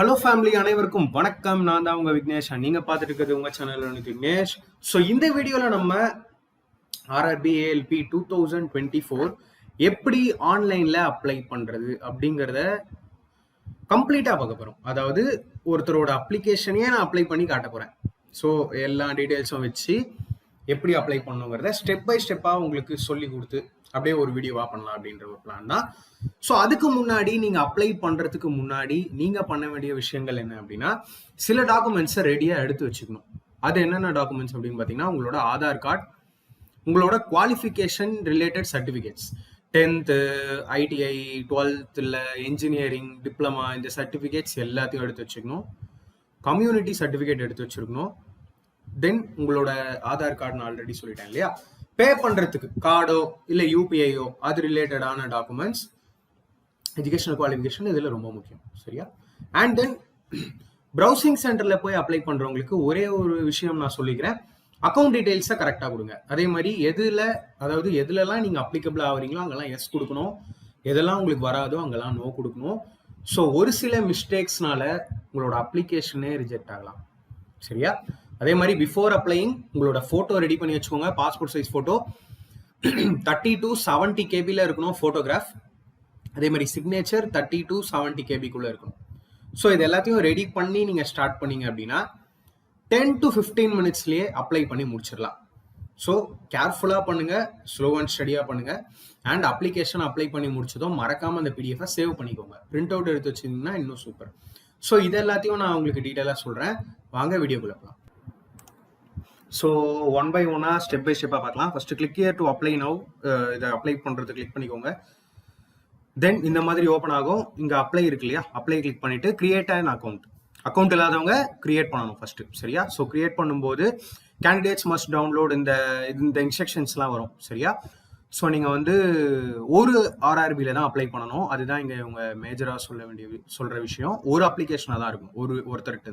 Hello family அனைவருக்கும் வணக்கம். நான் தான் உங்க விக்னேஷ். நீங்கள் நீங்க பார்த்துட்டு இருக்கிறது உங்க சேனல் விக்னேஷ். ஸோ இந்த வீடியோல நம்ம RRB ALP two thousand twenty four எப்படி ஆன்லைன்ல அப்ளை பண்றது அப்படிங்கிறத கம்ப்ளீட்டா பார்க்க போறோம். அதாவது ஒருத்தரோட அப்ளிகேஷனையே நான் அப்ளை பண்ணி காட்ட போறேன். ஸோ எல்லா டீட்டெயில்ஸும் வச்சு எப்படி அப்ளை பண்ணுங்கிறத ஸ்டெப் பை ஸ்டெப்பாக உங்களுக்கு சொல்லி கொடுத்து அப்படியே ஒரு வீடியோவா பண்ணலாம் அப்படின்ற ஒரு பிளான் தான். ஸோ அதுக்கு முன்னாடி நீங்க அப்ளை பண்றதுக்கு முன்னாடி நீங்க பண்ண வேண்டிய விஷயங்கள் என்ன அப்படின்னா சில டாக்குமெண்ட்ஸை ரெடியா எடுத்து வச்சுக்கணும். அது என்னென்ன டாக்குமெண்ட்ஸ் அப்படின்னு பார்த்தீங்கன்னா உங்களோட ஆதார் கார்டு உங்களோட qualification related certificates tenth ITI டுவெல்த்தில் இன்ஜினியரிங் டிப்ளமா இந்த சர்டிஃபிகேட்ஸ் எல்லாத்தையும் எடுத்து வச்சுக்கணும். கம்யூனிட்டி சர்டிஃபிகேட் எடுத்து வச்சிருக்கணும். தென் உங்களோட ஆதார் கார்டு நான் ஆல்ரெடி சொல்லிட்டேன் இல்லையா? பே பண்ணுறதுக்கு கார்டோ இல்லை யூபிஐயோ அது ரிலேட்டடான டாக்குமெண்ட்ஸ் எஜுகேஷனல் குவாலிஃபிகேஷன் இதில் ரொம்ப முக்கியம் சரியா? அண்ட் தென் ப்ரௌசிங் சென்டரில் போய் அப்ளை பண்ணுறவங்களுக்கு ஒரே ஒரு விஷயம் நான் சொல்லிக்கிறேன். அக்கௌண்ட் டீடைல்ஸை கரெக்டாக கொடுங்க. அதே மாதிரி எதில் அதாவது எதுலலாம் நீங்கள் அப்ளிகபிள் ஆகுறீங்களோ அங்கெல்லாம் எஸ் கொடுக்கணும். எதெல்லாம் உங்களுக்கு வராதோ அங்கெல்லாம் நோ கொடுக்கணும். ஸோ ஒரு சில மிஸ்டேக்ஸ்னால உங்களோட அப்ளிகேஷனே ரிஜெக்ட் ஆகலாம் சரியா? அதே மாதிரி பிஃபோர் அப்ளையிங் உங்களோட ஃபோட்டோ ரெடி பண்ணி வச்சுக்கோங்க. Passport size photo thirty to seventy கேபியில் இருக்கணும் ஃபோட்டோகிராஃப் அதே மாதிரி சிக்னேச்சர் தேர்ட்டி டு செவன்ட்டி கேபிக்குள்ளே இருக்கணும். ஸோ இது எல்லாத்தையும் ரெடி பண்ணி நீங்கள் ஸ்டார்ட் பண்ணீங்க அப்படின்னா டென் டு ஃபிஃப்டீன் மினிட்ஸ்லேயே அப்ளை பண்ணி முடிச்சிடலாம். ஸோ கேர்ஃபுல்லாக பண்ணுங்கள் ஸ்லோ அண்ட் ஸ்டடியாக பண்ணுங்கள் அண்ட் அப்ளிகேஷன் அப்ளை பண்ணி முடிச்சதும் மறக்காமல் அந்த பிடிஎஃபை சேவ் பண்ணிக்கோங்க. பிரிண்ட் அவுட் எடுத்து வச்சிருந்தீங்கன்னா இன்னும் சூப்பர் ஸோ இது எல்லாத்தையும் நான் உங்களுக்கு டீட்டெயிலாக சொல்கிறேன் வாங்க வீடியோக்குள்ள போகலாம் ஸோ ஒன் பை ஒன்னாக ஸ்டெப் பை ஸ்டெப்பாக பார்க்கலாம். First click here to apply now இதை அப்ளை பண்ணுறது கிளிக் பண்ணிக்கோங்க. தென் இந்த மாதிரி ஓப்பன் ஆகும். இங்கே அப்ளை இருக்கு இல்லையா? அப்ளை கிளிக் பண்ணிவிட்டு கிரியேட் அண்ட் அக்கௌண்ட் அக்கௌண்ட் இல்லாதவங்க கிரியேட் பண்ணணும் ஃபர்ஸ்ட் சரியா? ஸோ கிரியேட் பண்ணும்போது கேண்டிடேட்ஸ் மஸ்ட் டவுன்லோட் இந்த இந்த இன்ஸ்ட்ரக்ஷன்ஸ்லாம் வரும் சரியா? ஸோ நீங்கள் வந்து ஒரு ஆர்ஆர்பியில் தான் அப்ளை பண்ணணும். அதுதான் இங்கே இவங்க மேஜராக சொல்ல வேண்டிய சொல்கிற விஷயம். ஒரு அப்ளிகேஷனாக தான் இருக்கும். ஒரு ஒருத்தர்கிட்ட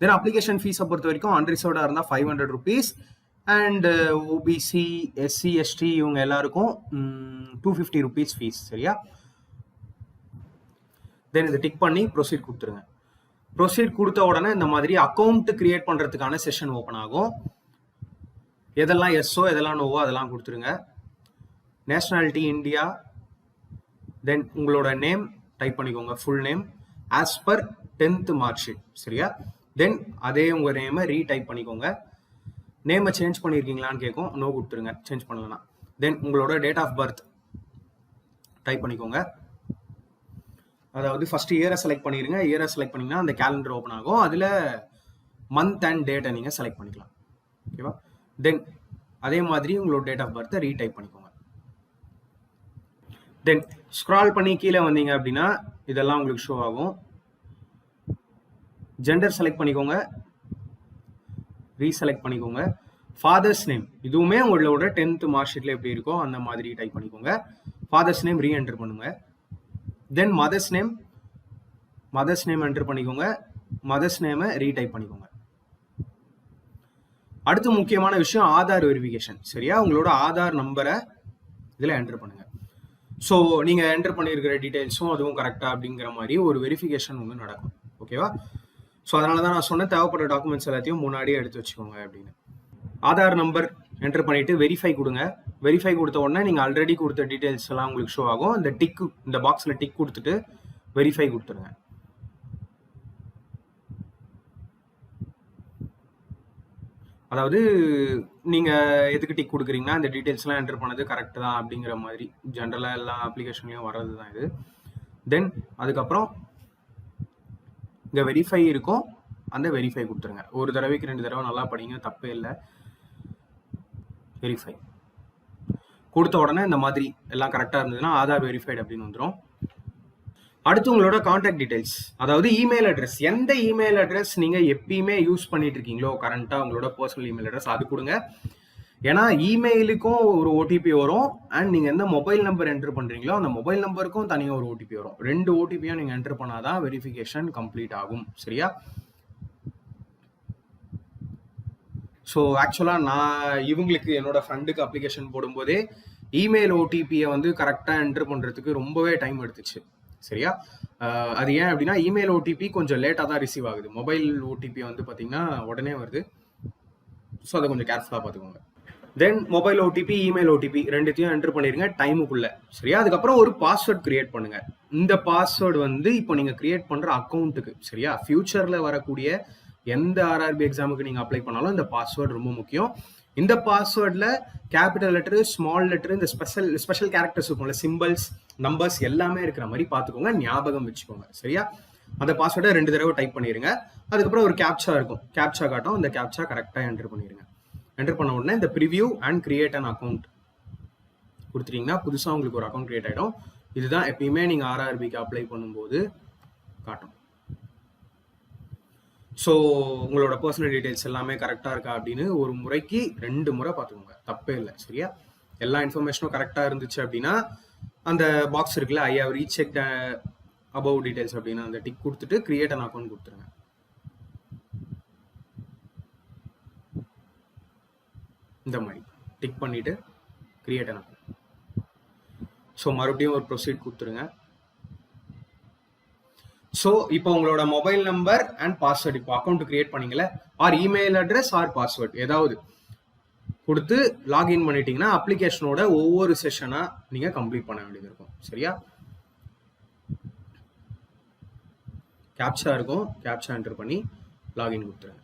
தென் அப்ளிகேஷன் ஃபீஸை பொறுத்த வரைக்கும் அன்ரிசர்வ்டாக இருந்தால் five hundred rupees and OBC SC ST இவங்க எல்லாருக்கும் டூ ஃபிஃப்டி ருபீஸ் ஃபீஸ் சரியா? தென் இதை டிக் பண்ணி ப்ரொசீட் கொடுத்துருங்க. ப்ரொசீட் கொடுத்த உடனே இந்த மாதிரி அக்கௌண்ட் கிரியேட் பண்ணுறதுக்கான செஷன் ஓப்பன் ஆகும். எதெல்லாம் எஸ்ஸோ எதெல்லாம் நோவோ அதெல்லாம் கொடுத்துருங்க. நேஷ்னாலிட்டி இந்தியா தென் உங்களோட நேம் டைப் பண்ணிக்கோங்க full name as per tenth mark sheet சரியா? தென் அதே உங்கள் நேமை ரீடைப் பண்ணிக்கோங்க. நேமை சேஞ்ச் பண்ணியிருக்கீங்களான்னு கேட்கும். நோ கொடுத்துருங்க சேஞ்ச் பண்ணலனா. தென் உங்களோட டேட் ஆஃப் பர்த் டைப் பண்ணிக்கோங்க. அதாவது ஃபர்ஸ்ட் இயரை செலக்ட் பண்ணிடுங்க இயரை செலக்ட் பண்ணிங்கன்னா அந்த கேலண்டர் ஓப்பன் ஆகும். அதில் மந்த் அண்ட் டேட்டை நீங்கள் செலக்ட் பண்ணிக்கலாம். ஓகேவா தென் அதே மாதிரி உங்களோட டேட் ஆஃப் பர்த்தை ரீடைப் பண்ணிக்கோங்க. தென் ஸ்க்ரால் பண்ணி கீழே வந்தீங்க அப்படின்னா இதெல்லாம் உங்களுக்கு ஷோ ஆகும். ஜெண்டர் செலக்ட் பண்ணிக்கோங்க. ரீசெலக்ட் பண்ணிக்கோங்க. ஃபாதர்ஸ் நேம் இதுவுமே உங்களோட டென்த் மார்க் ஷீட்ல எப்படி இருக்கோ அந்த மாதிரி டைப் பண்ணிக்கோங்க. ஃபாதர்ஸ் நேம் ரீஎன்டர் பண்ணுங்க. Then mother's name mother's name enter பண்ணிக்கோங்க. மதர்ஸ் நேமை ரீடைப் பண்ணிக்கோங்க. அடுத்து முக்கியமான விஷயம் ஆதார் வெரிஃபிகேஷன் சரியா? உங்களோட ஆதார் நம்பரை இதில் என்டர் பண்ணுங்க. ஸோ நீங்கள் என்டர் பண்ணியிருக்கிற டீட்டெயில்ஸும் அதுவும் கரெக்டாக அப்படிங்கிற மாதிரி ஒரு வெரிஃபிகேஷன் ஒன்று நடக்கும். ஓகேவா ஸோ அதனால தான் நான் சொன்னேன் தேவைப்பட்ட டாக்குமெண்ட்ஸ் எல்லாத்தையும் முன்னாடியே எடுத்து வச்சுக்கோங்க அப்படின்னு. ஆதார் நம்பர் என்டர் பண்ணிட்டு வெரிஃபை கொடுங்க. வெரிஃபை கொடுத்த உடனே நீங்கள் ஆல்ரெடி கொடுத்த டீட்டெயில்ஸ் எல்லாம் உங்களுக்கு ஷோ ஆகும். இந்த டிக்கு இந்த பாக்ஸில் டிக் கொடுத்துட்டு வெரிஃபை கொடுத்துருங்க. அதாவது நீங்கள் எதுக்கு டிக் கொடுக்குறீங்கன்னா இந்த டீட்டெயில்ஸ்லாம் என்டர் பண்ணது கரெக்ட் தான் அப்படிங்கிற மாதிரி. ஜென்ரலாக எல்லா அப்ளிகேஷன்லையும் வர்றது தான் இது. தென் அதுக்கப்புறம் இங்கே வெரிஃபை இருக்கும். அந்த வெரிஃபை கொடுத்துருங்க. ஒரு தடவைக்கு ரெண்டு தடவை நல்லா படிங்க தப்பே இல்லை. வெரிஃபை கொடுத்த உடனே இந்த மாதிரி எல்லாம் கரெக்டாக இருந்ததுன்னா ஆதார் வெரிஃபைடு அப்படின்னு வந்துடும் அடுத்து உங்களோட காண்டாக்ட் டீடைல்ஸ் அதாவது இமெயில் அட்ரஸ் எந்த இமெயில் அட்ரஸ் நீங்கள் எப்பயுமே யூஸ் பண்ணிட்டு இருக்கீங்களோ கரண்ட்டாக உங்களோட பர்சனல் இமெயில் அட்ரஸ் அது கொடுங்க. ஏன்னா இமெயிலுக்கும் ஒரு ஓடிபி வரும். அண்ட் நீங்கள் எந்த மொபைல் நம்பர் என்டர் பண்ணுறீங்களோ அந்த மொபைல் நம்பருக்கும் தனியாக ஒரு ஓடிபி வரும். ரெண்டு ஓடிபியும் நீங்கள் என்டர் பண்ணாதான் வெரிஃபிகேஷன் கம்ப்ளீட் ஆகும். சரியா? ஸோ ஆக்சுவலாக நான் இவங்களுக்கு என்னோட ஃப்ரெண்டுக்கு அப்ளிகேஷன் போடும்போதே இமெயில் ஓடிபியை வந்து கரெக்டாக என்டர் பண்ணுறதுக்கு ரொம்பவே டைம் எடுத்துச்சு. சரியா? அது ஏன் அப்படின்னா இமெயில் ஓடிபி கொஞ்சம் லேட்டாக தான் ரிசீவ் ஆகுது. மொபைல் ஓடிபி வந்து பார்த்தீங்கன்னா உடனே வருது. ஸோ அதை கொஞ்சம் கேர்ஃபுல்லாக பார்த்துக்கோங்க. Then mobile OTP email OTP ரெண்டுத்தையும் என்டர் பண்ணிடுங்க டைமுக்குள்ள சரியா? அதுக்கப்புறம் ஒரு பாஸ்வேர்ட் கிரியேட் பண்ணுங்க. இந்த பாஸ்வேர்டு வந்து இப்போ நீங்க கிரியேட் பண்ற அக்கௌண்ட்டுக்கு சரியா? ஃபியூச்சர்ல வரக்கூடிய எந்த ஆர்ஆர்பி எக்ஸாமுக்கு நீங்க அப்ளை பண்ணாலும் இந்த பாஸ்வேர்டு ரொம்ப முக்கியம். இந்த பாஸ்வேர்டில் கேபிட்டல் லெட்டரு ஸ்மால் லெட்டரு இந்த ஸ்பெஷல் ஸ்பெஷல் கேரக்டர்ஸ் இருக்கும்ல சிம்பிள்ஸ் நம்பர்ஸ் எல்லாமே இருக்கிற மாதிரி பார்த்துக்கோங்க. ஞாபகம் வச்சுக்கோங்க. சரியா? அந்த பாஸ்வேர்டை ரெண்டு தடவை டைப் பண்ணிடுங்க அதுக்கப்புறம் ஒரு கேப்சா இருக்கும். கேப்சா காட்டும். அந்த கேப்சா கரெக்டாக என்டர் பண்ணிடுங்க என்டர் பண்ண உடனே இந்த preview and create an account கொடுத்துட்டீங்கன்னா புதுசாக உங்களுக்கு ஒரு அக்கௌண்ட் கிரியேட் ஆகிடும் இதுதான் எப்பயுமே நீங்கள் ஆர்ஆர்பிக்கு அப்ளை பண்ணும்போது காட்டும். ஸோ உங்களோட பர்சனல் டீட்டெயில்ஸ் எல்லாமே கரெக்டாக இருக்கா அப்படின்னு ஒரு முறைக்கு ரெண்டு முறை பார்த்துக்கோங்க. தப்பே இல்லை சரியா? எல்லா இன்ஃபர்மேஷனும் கரெக்டாக இருந்துச்சு அப்படின்னா அந்த பாக்ஸ் இருக்குல்ல I have recheck above details அப்படின்னு அந்த டிக் கொடுத்துட்டு கிரியேட் அன் அக்கௌண்ட் கொடுத்துருங்க. இந்த மாதிரி. டிக் பண்ணிவிட்டு கிரியேட் அன் ஸோ மறுபடியும் ஒரு ப்ரொசீட் கொடுத்துருங்க. ஸோ இப்போ உங்களோட மொபைல் நம்பர் அண்ட் பாஸ்வேர்டு இப்போ account create பண்ணீங்களே or email address or password ஏதாவது கொடுத்து லாகின் பண்ணிட்டீங்கன்னா அப்ளிகேஷனோட ஒவ்வொரு செஷனாக நீங்கள் கம்ப்ளீட் பண்ண வேண்டியது இருக்கும். சரியா? கேப்சா இருக்கும். கேப்சா என்டர் பண்ணி லாகின் கொடுத்துருங்க.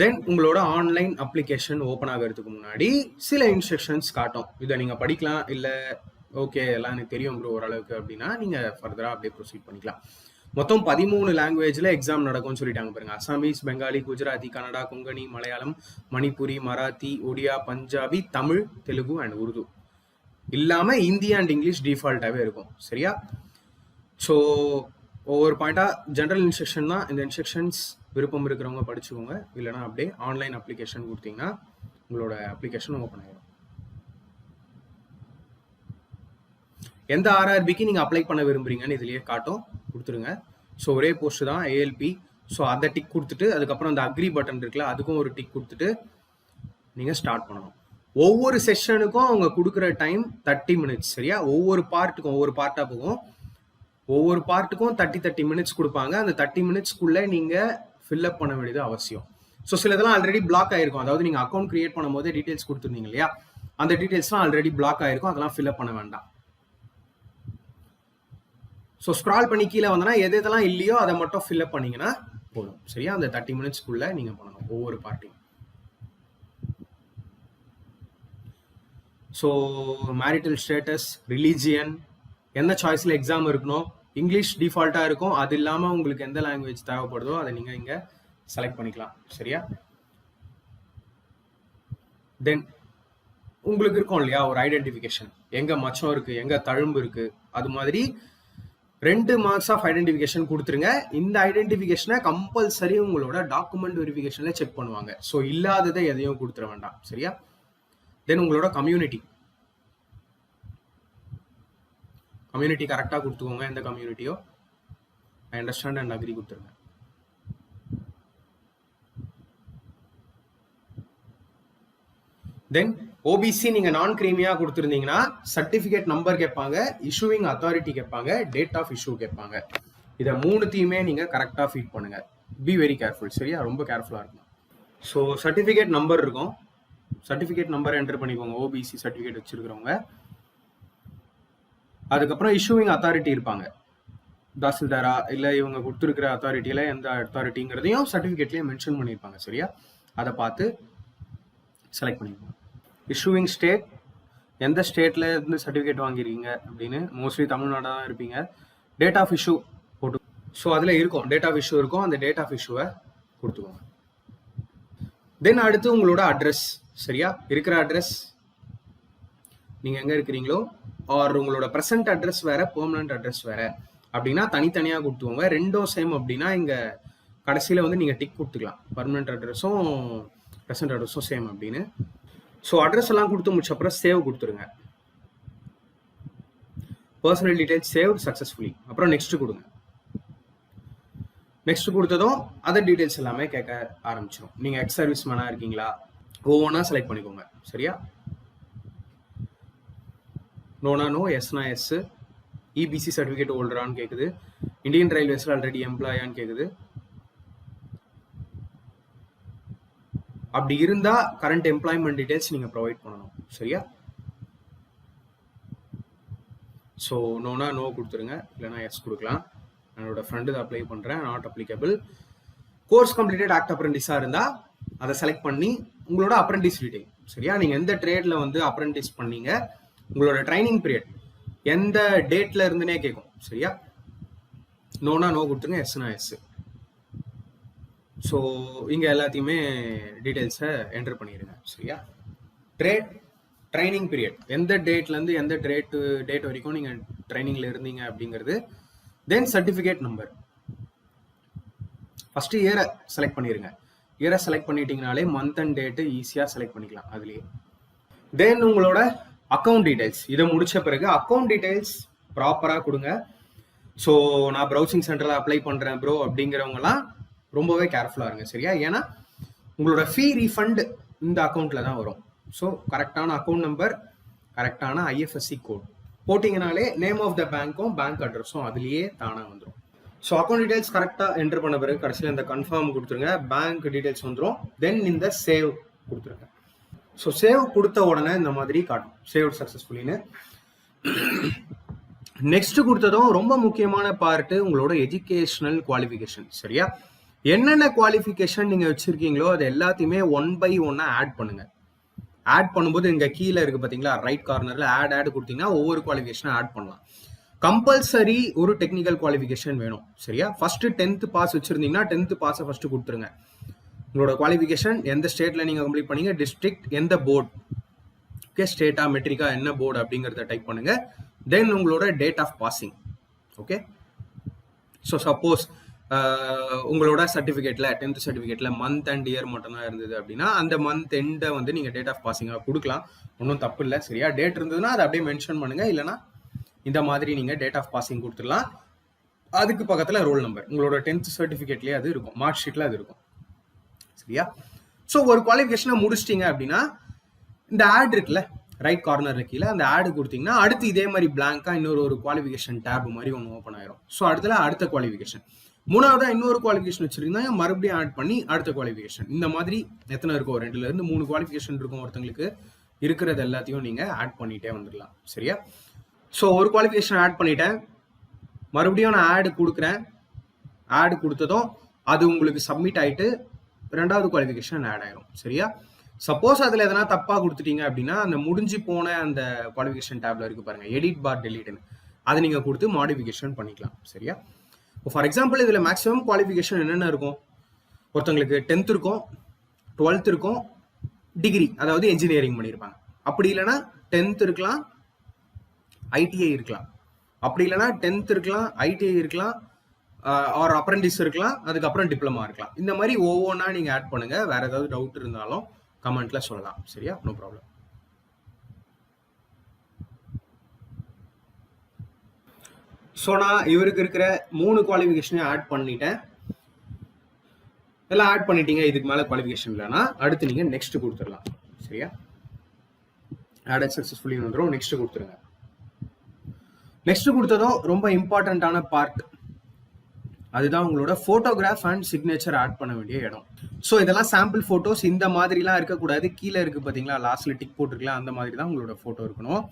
தென் உங்களோட ஆன்லைன் அப்ளிகேஷன் ஓப்பன் ஆகிறதுக்கு முன்னாடி சில இன்ஸ்ட்ரக்ஷன்ஸ் காட்டும். இதை நீங்கள் படிக்கலாம் இல்லை ஓகே எல்லாம் எனக்கு தெரியும் ப்ரோ ஓரளவுக்கு அப்படின்னா நீங்கள் ஃபர்தராக அப்படியே ப்ரொசீட் பண்ணிக்கலாம். மொத்தம் பதிமூணு லாங்குவேஜில் எக்ஸாம் நடக்கும்னு சொல்லிட்டாங்க பாருங்க. அசாமீஸ் பெங்காலி குஜராத்தி கன்னடா கொங்கணி மலையாளம் மணிப்புரி மராத்தி ஒடியா பஞ்சாபி தமிழ் தெலுங்கு அண்ட் உருது இல்லாமல் இந்தி அண்ட் இங்கிலீஷ் டிஃபால்ட்டாகவே இருக்கும். சரியா? ஸோ ஒவ்வொரு பாயிண்டாக ஜென்ரல் இன்ஸ்ட்ரக்ஷன் தான். இந்த இன்ஸ்ட்ரக்ஷன்ஸ் விருப்பம் இருக்கிறவங்க படிச்சுக்கோங்க. இல்லைனா அப்படியே ஆன்லைன் அப்ளிகேஷன் கொடுத்தீங்கன்னா உங்களோட அப்ளிகேஷன் ஓப்பன் ஆகிடும் எந்த ஆர்ஆர்பிக்கு நீங்கள் அப்ளை பண்ண விரும்புறீங்கன்னு இதுலயே காட்டும். கொடுத்துருங்க. ஸோ ஒரே போஸ்ட் தான் ஏஎல்பி ஸோ அதை டிக் கொடுத்துட்டு அதுக்கப்புறம் அந்த அக்ரி பட்டன் இருக்குல்ல அதுக்கும் ஒரு டிக் கொடுத்துட்டு நீங்கள் ஸ்டார்ட் பண்ணணும் ஒவ்வொரு செஷனுக்கும் அவங்க கொடுக்குற டைம் தேர்ட்டி மினிட்ஸ் சரியா? ஒவ்வொரு பார்ட்டுக்கும் ஒவ்வொரு பார்ட்டாக போகும். ஒவ்வொரு பார்ட்டுக்கும் தேர்ட்டி தேர்ட்டி மினிட்ஸ் கொடுப்பாங்க. அந்த தேர்ட்டி மினிட்ஸ்க்குள்ளே நீங்கள் ஃபில்அப் பண்ண வேண்டியது அவசியம். ஸோ சில இதெல்லாம் ஆல்ரெடி பிளாக் ஆயிருக்கும். அதாவது நீங்கள் அக்கௌண்ட் கிரியேட் பண்ணும்போது டீடைல்ஸ் கொடுத்துருந்தீங்க இல்லையா? அந்த டீட்டெயில்ஸ்லாம் ஆல்ரெடி பிளாக் ஆயிருக்கும். அதெல்லாம் ஃபில்அப் பண்ண வேண்டாம். ஸோ ஸ்க்ரால் பண்ணி கீழே வந்தனா எது எதெல்லாம் இல்லையோ அதை மட்டும் ஃபில்அப் பண்ணீங்கன்னா போதும். சரியா? அந்த தேர்ட்டி மினிட்ஸ்க்குள்ள நீங்கள் பண்ணணும் ஒவ்வொரு பார்ட்டியும் ஸோ மேரிட்டல் ஸ்டேட்டஸ் ரிலீஜியன் எந்த சாய்ஸில் எக்ஸாம் இருக்கணும்? இங்கிலீஷ் டிஃபால்ட்டாக இருக்கும். அது இல்லாமல் உங்களுக்கு எந்த லாங்குவேஜ் தேவைப்படுதோ அதை நீங்கள் இங்கே செலக்ட் பண்ணிக்கலாம். சரியா? தென் உங்களுக்கு இருக்கும் இல்லையா? ஒரு ஐடென்டிஃபிகேஷன் எங்கே மச்சம் இருக்குது எங்கே தழும்பு இருக்குது அது மாதிரி ரெண்டு மார்க்ஸ் ஆஃப் ஐடென்டிஃபிகேஷன் கொடுத்துருங்க. இந்த ஐடென்டிஃபிகேஷனை கம்பல்சரி உங்களோட டாக்குமெண்ட் வெரிஃபிகேஷனில் செக் பண்ணுவாங்க. ஸோ இல்லாததை எதையும் கொடுத்துட வேண்டாம். சரியா? தென் உங்களோட கம்யூனிட்டி கம்யூனிட்டி கரெக்டாக கொடுத்துக்கோங்க எந்த கம்யூனிட்டியோ ஐ அண்டர்ஸ்டாண்ட் அண்ட் அக்ரி கொடுத்துருங்க. தென் ஓபிசி நீங்க நான் கிரீமியா கொடுத்துருந்தீங்கன்னா சர்டிபிகேட் நம்பர் கேட்பாங்க இஷ்யூவிங் அத்தாரிட்டி கேட்பாங்க டேட் ஆஃப் இஷ்யூ கேட்பாங்க. இதை மூணுத்தையுமே நீங்க கரெக்டா ஃபீட் பண்ணுங்க. பி வெரி கேர்ஃபுல் சரியா? ரொம்ப கேர்ஃபுல்லா இருக்கும் ஸோ சர்டிபிகேட் நம்பர் இருக்கும். சர்டிபிகேட் நம்பர் என்டர் பண்ணிக்கோங்க ஓபிசி சர்டிபிகேட் வச்சிருக்கிறவங்க. அதுக்கப்புறம் இஷ்யூவிங் அத்தாரிட்டி இருப்பாங்க. தாசில்தாரா இல்லை இவங்க கொடுத்துருக்கிற அத்தாரிட்டியில் எந்த அத்தாரிட்டிங்கிறதையும் சர்டிஃபிகேட்லேயும் மென்ஷன் பண்ணியிருப்பாங்க சரியா? அதை பார்த்து செலக்ட் பண்ணியிருப்பாங்க இஷ்யூவிங் ஸ்டேட் எந்த ஸ்டேட்டில் இருந்து சர்டிஃபிகேட் வாங்கிருக்கீங்க அப்படின்னு மோஸ்ட்லி தமிழ்நாடு தான் இருப்பீங்க. டேட் ஆஃப் இஷ்யூ போட்டு ஸோ அதில் இருக்கும். டேட் ஆஃப் இஷ்யூ இருக்கும். அந்த டேட் ஆஃப் இஷ்யூவை கொடுத்துக்கோங்க. தென் அடுத்து உங்களோட அட்ரஸ் சரியா? இருக்கிற அட்ரஸ் நீங்கள் எங்கே இருக்கிறீங்களோ ஆர் உங்களோட ப்ரெசன்ட் அட்ரஸ் வேற பெர்மனன்ட் அட்ரஸ் வேற. அப்படின்னா தனித்தனியாக கொடுத்துக்கோங்க. ரெண்டும் சேம் அப்படின்னா இங்கே கடைசியில் வந்து நீங்கள் டிக் கொடுத்துக்கலாம். பர்மனன்ட் அட்ரஸும் ப்ரெசன்ட் அட்ரஸும் சேம் அப்படின்னு. ஸோ அட்ரஸ் எல்லாம் கொடுத்து முடிச்ச அப்புறம் சேவ் கொடுத்துருங்க. பர்சனல் டீடைல்ஸ் சேவ் சக்ஸஸ்ஃபுல்லி அப்புறம் நெக்ஸ்ட் கொடுங்க. நெக்ஸ்ட் கொடுத்ததும் அதர் டீடைல்ஸ் எல்லாமே கேட்க ஆரம்பிச்சிடும் நீங்கள் எக்ஸ் சர்வீஸ் மேனாக இருக்கீங்களா? ஒவ்வொன்றா செலக்ட் பண்ணிக்கோங்க. சரியா? நோனா நோ எஸ்னா எஸ் இபிசி சர்டிஃபிகேட் ஹோல்டரான்னு கேட்குது இந்தியன் ரயில்வேஸில் ஆல்ரெடி எம்ப்ளாயான்னு கேட்குது அப்படி இருந்தால் கரண்ட் எம்ப்ளாய்மெண்ட் டீடைல்ஸ் நீங்க ப்ரொவைட் பண்ணணும். சரியா? ஸோ நோனா நோ கொடுத்துருங்க. இல்லைனா எஸ் கொடுக்கலாம். என்னோட ஃப்ரெண்டு இதை அப்ளை பண்ணுறேன் not applicable course completed act அப்ரெண்டிஸாக இருந்தால் அதை செலக்ட் பண்ணி உங்களோட அப்ரெண்டிஸ் டீடைல் சரியா? நீங்கள் எந்த ட்ரேடில் வந்து அப்ரெண்டிஸ் பண்ணீங்க உங்களோட ட்ரைனிங் பீரியட் எந்த டேட்ல இருந்துனே கேட்கும் சரியா? நோனா நோ கொடுத்துருங்க எஸ்னா எஸ் ஸோ இங்கே எல்லாத்தையுமே டீட்டெயில்ஸை என்டர் பண்ணிடுங்க சரியா? ட்ரேட் ட்ரைனிங் பீரியட் எந்த டேட்லேருந்து எந்த டேட்டு டேட் வரைக்கும் நீங்கள் ட்ரைனிங்கில் இருந்தீங்க அப்படிங்கிறது தென் சர்டிஃபிகேட் நம்பர் ஃபஸ்ட்டு இயரை செலக்ட் பண்ணிடுங்க இயரை செலக்ட் பண்ணிட்டீங்கனாலே மந்த் அண்ட் டேட்டு ஈஸியாக செலக்ட் பண்ணிக்கலாம் அதுலேயே. தென் உங்களோட அக்கௌண்ட் டீடைல்ஸ் இதை முடிச்ச பிறகு அக்கௌண்ட் டீடைல்ஸ் ப்ராப்பராக கொடுங்க. ஸோ நான் ப்ரௌசிங் சென்டரில் அப்ளை பண்ணுறேன் ப்ரோ அப்படிங்கிறவங்கலாம் ரொம்பவே கேர்ஃபுல்லாக இருங்க சரியா? ஏன்னா உங்களோட ஃபீ ரீஃபண்ட் இந்த அக்கௌண்ட்டில் தான் வரும். ஸோ கரெக்டான அக்கௌண்ட் நம்பர் கரெக்டான ஐஎஃப்எஸ்சி கோட் போட்டிங்கனாலே நேம் ஆஃப் த பேங்க்கும் பேங்க் அட்ரஸும் அதுலேயே தானாக வந்துடும் ஸோ அக்கௌண்ட் டீடைல்ஸ் கரெக்டாக என்டர் பண்ண பிறகு கடைசியில் இந்த கன்ஃபார்ம் கொடுத்துருங்க பேங்க் டீடைல்ஸ் வந்துடும் தென் இந்த சேவ் கொடுத்துருங்க. ஸோ சேவ் கொடுத்த உடனே இந்த மாதிரி காட்டும். சேவ் சக்ஸஸ்ஃபுல்லின்னு நெக்ஸ்ட் கொடுத்ததும் ரொம்ப முக்கியமான பார்ட்டு உங்களோட எஜுகேஷனல் குவாலிஃபிகேஷன் சரியா? என்னென்ன குவாலிஃபிகேஷன் நீங்கள் வச்சுருக்கீங்களோ அது எல்லாத்தையுமே ஒன் பை ஒன்னாக ஆட் பண்ணுங்கள் ஆட் பண்ணும்போது இங்கே கீழே இருக்குது பார்த்தீங்களா ரைட் கார்னரில் ஆட் ஆட் கொடுத்தீங்கன்னா ஒவ்வொரு குவாலிஃபிகேஷனும் ஆட் பண்ணலாம். கம்பல்சரி ஒரு டெக்னிக்கல் குவாலிஃபிகேஷன் வேணும் சரியா? ஃபர்ஸ்ட் டென்த் பாஸ் வச்சுருந்தீங்கன்னா டென்த் பாஸை ஃபர்ஸ்ட் கொடுத்துருங்க. உங்களோட குவாலிஃபிகேஷன் எந்த ஸ்டேட்டில் நீங்கள் கம்ப்ளீட் பண்ணீங்க? டிஸ்ட்ரிக்ட் எந்த போர்டு ஓகே ஸ்டேட்டா மெட்ரிக்கா என்ன போர்டு அப்படிங்கிறத டைப் பண்ணுங்க. தென் உங்களோட date of passing okay so suppose உங்களோட சர்டிஃபிகேட்டில் டென்த் சர்டிஃபிகேட்டில் மந்த் அண்ட் இயர் மட்டும்தான் இருந்தது அப்படின்னா அந்த மந்த் எண்டை வந்து நீங்கள் டேட் ஆஃப் பாசிங்காக கொடுக்கலாம். ஒன்றும் தப்பு இல்லை. சரியா? டேட் இருந்ததுன்னா அதை அப்படியே மென்ஷன் பண்ணுங்கள் இல்லைனா இந்த மாதிரி நீங்கள் டேட் ஆஃப் பாசிங் கொடுத்துடலாம். அதுக்கு பக்கத்தில் ரோல் நம்பர் உங்களோட டென்த் சர்டிஃபிகேட்லேயே அது இருக்கும். மார்க் ஷீட்டில் அது இருக்கும். சரியா? ஸோ ஒரு குவாலிஃபிகேஷனை முடிச்சிட்டிங்க அப்படின்னா இந்த ஆட் இருக்குல்ல ரைட் கார்னர் கீழே அந்த ஆடு கொடுத்தீங்கன்னா அடுத்து இதே மாதிரி பிளாங்காக இன்னொரு ஒரு குவாலிஃபிகேஷன் டேப் மாதிரி ஒன்று ஓப்பன் ஆயிரும். ஸோ அடுத்தல அடுத்த குவாலிஃபிகேஷன் மூணாவதாக இன்னொரு குவாலிஃபிகேஷன் வச்சிருந்தா மறுபடியும் ஆட் பண்ணி அடுத்த குவாலிஃபிகேஷன் இந்த மாதிரி எத்தனை இருக்கும் ரெண்டுல இருந்து மூணு குவாலிஃபிகேஷன் இருக்கும் ஒருத்தங்களுக்கு. இருக்கிறது எல்லாத்தையும் நீங்க ஆட் பண்ணிட்டே வந்துடலாம். சரியா? ஸோ ஒரு குவாலிஃபிகேஷன் ஆட் பண்ணிட்டேன். மறுபடியும் நான் ஆடு கொடுக்குறேன். ஆடு கொடுத்ததும் அது உங்களுக்கு சப்மிட் ஆயிட்டு ரெண்டாவது குவாலிஃபிகேஷன் ஆட் ஆயிரும். சரியா? சப்போஸ் அதில் எதனா தப்பாக கொடுத்துட்டீங்க அப்படின்னா அந்த முடிஞ்சு போன அந்த குவாலிஃபிகேஷன் டேப்ல இருக்கு பாருங்க. எடிட் பார் டெலிட்னு அதை நீங்கள் கொடுத்து மாடிஃபிகேஷன் பண்ணிக்கலாம். சரியா? ஃபார் எக்ஸாம்பிள் இதில் மேக்ஸிமம் குவாலிஃபிகேஷன் என்னென்ன இருக்கும்? ஒருத்தங்களுக்கு டென்த் இருக்கும் டுவெல்த் இருக்கும் டிகிரி அதாவது என்ஜினியரிங் பண்ணியிருப்பாங்க அப்படி இல்லைன்னா டென்த் இருக்கலாம் ஐடிஐ இருக்கலாம். அப்படி இல்லைன்னா டென்த் இருக்கலாம் ஐடிஐ இருக்கலாம் ஆர் அப்ரெண்டிஸ் இருக்கலாம் அதுக்கப்புறம் டிப்ளமா இருக்கலாம். இந்த மாதிரி ஒவ்வொன்றா நீங்கள் ஆட் பண்ணுங்க. வேற ஏதாவது டவுட் இருந்தாலும் கமெண்ட்ல சொல்லலாம். சரியா? நோ ப்ராப்ளம் ஸோ நான் இவருக்கு இருக்கிற மூணு குவாலிஃபிகேஷனையும் ஆட் பண்ணிட்டேன். எல்லாம் ஆட் பண்ணிட்டீங்க. இதுக்கு மேலே குவாலிஃபிகேஷன் இல்லைன்னா அடுத்து நீங்கள் நெக்ஸ்ட் கொடுத்துடலாம். சரியா? ஆட் சக்ஸஸ்ஃபுல்லி வந்துடும் நெக்ஸ்ட் கொடுத்துருங்க. நெக்ஸ்ட் கொடுத்ததும் ரொம்ப இம்பார்ட்டண்ட்டான பார்ட் அதுதான் உங்களோட ஃபோட்டோகிராஃப் அண்ட் சிக்னேச்சர் ஆட் பண்ண வேண்டிய இடம். ஸோ இதெல்லாம் சாம்பிள் ஃபோட்டோஸ் இந்த மாதிரிலாம் இருக்கக்கூடாது. கீழே இருக்குது பார்த்தீங்களா லாஸ்ட்ல டிக் போட்டிருக்கலாம் அந்த மாதிரி தான் உங்களோட ஃபோட்டோ இருக்கணும்.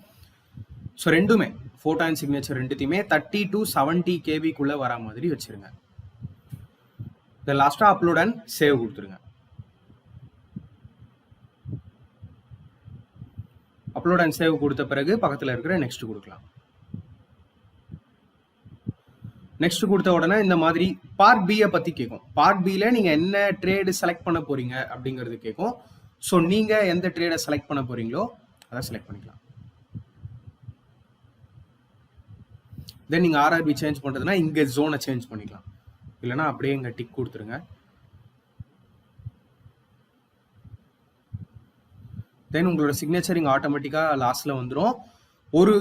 ஸோ ரெண்டுமே ஃபோட்டோ அண்ட் சிக்னேச்சர் ரெண்டுத்தையுமே தேர்ட்டி டு செவன்ட்டி கேபிக்குள்ளே வர மாதிரி வச்சுருங்க. இதை லாஸ்ட்டாக அப்லோட் அண்ட் சேவ் கொடுத்துருங்க. அப்லோட் அண்ட் சேவ் கொடுத்த பிறகு பக்கத்தில் இருக்கிற நெக்ஸ்ட் கொடுக்கலாம். நெக்ஸ்ட் கொடுத்த உடனே இந்த மாதிரி பார்ட் பியை பத்தி கேட்கும் பார்ட் பியில் நீங்க என்ன ட்ரேடு செலக்ட் பண்ண போறீங்க அப்படிங்கிறது கேட்கும் ஸோ நீங்க எந்த ட்ரேடை செலக்ட் பண்ண போறீங்களோ அதை செலக்ட் பண்ணிக்கலாம். தென் நீங்க ஆர்ஆர்பி சேஞ்ச் பண்றதுன்னா இங்க ஜோனை சேஞ்ச் பண்ணிக்கலாம். இல்லைன்னா அப்படியே இங்க டிக் கொடுத்துருங்க. தென் உங்களோட சிக்னேச்சர் இங்கே ஆட்டோமேட்டிக்காக லாஸ்ட்டில் வந்துடும் ஒரு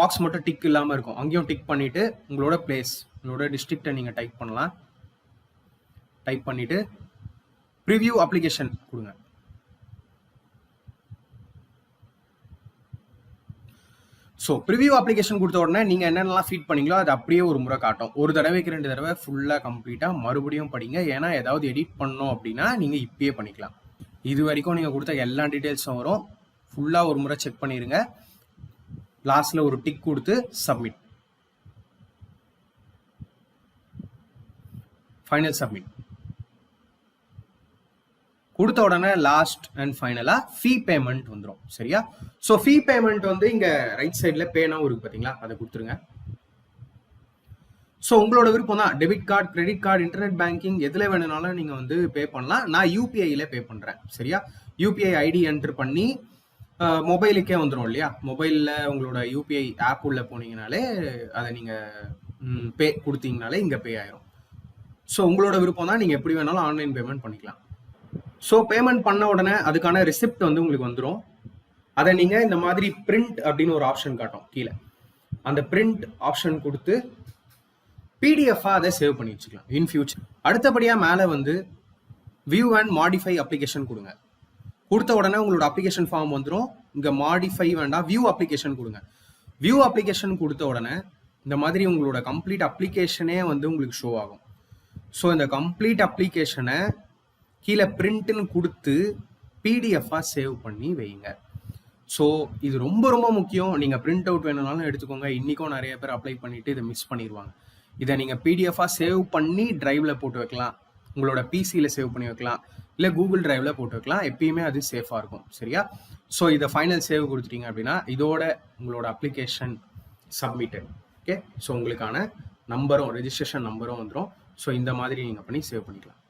பாக்ஸ் மட்டும் டிக் இல்லாமல் இருக்கும். அங்கேயும் டிக் பண்ணிவிட்டு உங்களோட பிளேஸ் உங்களோட டிஸ்ட்ரிக்டை நீங்கள் டைப் பண்ணலாம். டைப் பண்ணிவிட்டு ப்ரிவ்யூ அப்ளிகேஷன் கொடுங்க. ஸோ ப்ரிவியூ அப்ளிகேஷன் கொடுத்த உடனே நீங்கள் என்னென்னலாம் ஃபீட் பண்ணீங்களோ அது அப்படியே ஒரு முறை காட்டும். ஒரு தடவைக்கு ரெண்டு தடவை ஃபுல்லாக கம்ப்ளீட்டாக மறுபடியும் படிங்க. ஏன்னா ஏதாவது எடிட் பண்ணோம் அப்படின்னா நீங்கள் இப்பயே பண்ணிக்கலாம். இது வரைக்கும் நீங்கள் கொடுத்த எல்லா டீட்டெயில்ஸும் வரும். ஃபுல்லாக ஒரு முறை செக் பண்ணிடுங்க லாஸ்ட்டில் ஒரு டிக் கொடுத்து சப்மிட் ஃபைனல் சப்மிட் கொடுத்த உடனே லாஸ்ட் அண்ட் ஃபைனலா ஃபீ பேமெண்ட் வந்துடும் சரியா? ஸோ ஃபீ பேமெண்ட் வந்து இங்க ரைட் சைடில் பேனாவும் இருக்கு பார்த்தீங்களா அதை கொடுத்துருங்க. ஸோ உங்களோட விருப்பம் தான். Debit card credit card internet banking எதில் வேணும்னாலும் நீங்கள் வந்து பே பண்ணலாம். நான் யூபிஐயில் பே பண்ணுறேன் சரியா? யூபிஐ ஐடி என்ட்ரு பண்ணி மொபைலுக்கே வந்துடும் இல்லையா? மொபைலில் உங்களோட யூபிஐ ஆப் உள்ள போனீங்கனாலே அதை நீங்கள் பே கொடுத்தீங்கனாலே இங்கே பே ஆயிரும். ஸோ உங்களோட விருப்பம் தான் நீங்கள் எப்படி வேணாலும் ஆன்லைன் பேமெண்ட் பண்ணிக்கலாம். ஸோ பேமெண்ட் பண்ண உடனே அதுக்கான ரிசிப்ட் வந்து உங்களுக்கு வந்துடும் அதை நீங்கள் இந்த மாதிரி பிரிண்ட் அப்படின்னு ஒரு ஆப்ஷன் காட்டும் கீழே. அந்த பிரிண்ட் ஆப்ஷன் கொடுத்து பிடிஎஃபாக அதை சேவ் பண்ணி வச்சுக்கலாம் இன் ஃபியூச்சர் அடுத்தபடியாக மேலே வந்து வியூ அண்ட் மாடிஃபை அப்ளிகேஷன் கொடுங்க. கொடுத்த உடனே உங்களோட அப்ளிகேஷன் ஃபார்ம் வந்துடும் இங்கே மாடிஃபை வேண்டாம் வியூ அப்ளிகேஷன் கொடுங்க. வியூ அப்ளிகேஷன் கொடுத்த உடனே இந்த மாதிரி உங்களோட கம்ப்ளீட் அப்ளிகேஷனே வந்து உங்களுக்கு ஷோ ஆகும். ஸோ இந்த கம்ப்ளீட் அப்ளிகேஷனை கீழே பிரிண்ட்டுன்னு கொடுத்து பிடிஎஃபாக சேவ் பண்ணி வைங்க. ஸோ இது ரொம்ப ரொம்ப முக்கியம். நீங்கள் பிரிண்ட் அவுட் வேணும்னாலும் எடுத்துக்கோங்க. இன்றைக்கும் நிறைய பேர் அப்ளை பண்ணிவிட்டு இதை மிஸ் பண்ணிடுவாங்க இதை நீங்கள் பிடிஎஃபாக சேவ் பண்ணி ட்ரைவில் போட்டு வைக்கலாம். உங்களோட பிசியில் சேவ் பண்ணி வைக்கலாம். இல்லை கூகுள் ட்ரைவில் போட்டு வைக்கலாம். எப்பயுமே அது சேஃபாக இருக்கும். சரியா? ஸோ இதை ஃபைனல் சேவ் கொடுத்துட்டீங்க அப்படின்னா இதோட உங்களோட அப்ளிகேஷன் சப்மிட்டட் ஓகே ஸோ உங்களுக்கான நம்பரும் ரெஜிஸ்ட்ரேஷன் நம்பரும் வந்துடும் ஸோ இந்த மாதிரி நீங்கள் பண்ணி சேவ் பண்ணிக்கலாம்.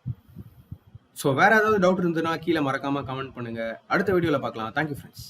ஸோ வேறு ஏதாவது டவுட் இருந்ததுன்னா கீழே மறக்காமல் கமெண்ட் பண்ணுங்க. அடுத்த வீடியோவில் பார்க்கலாம். Thank you friends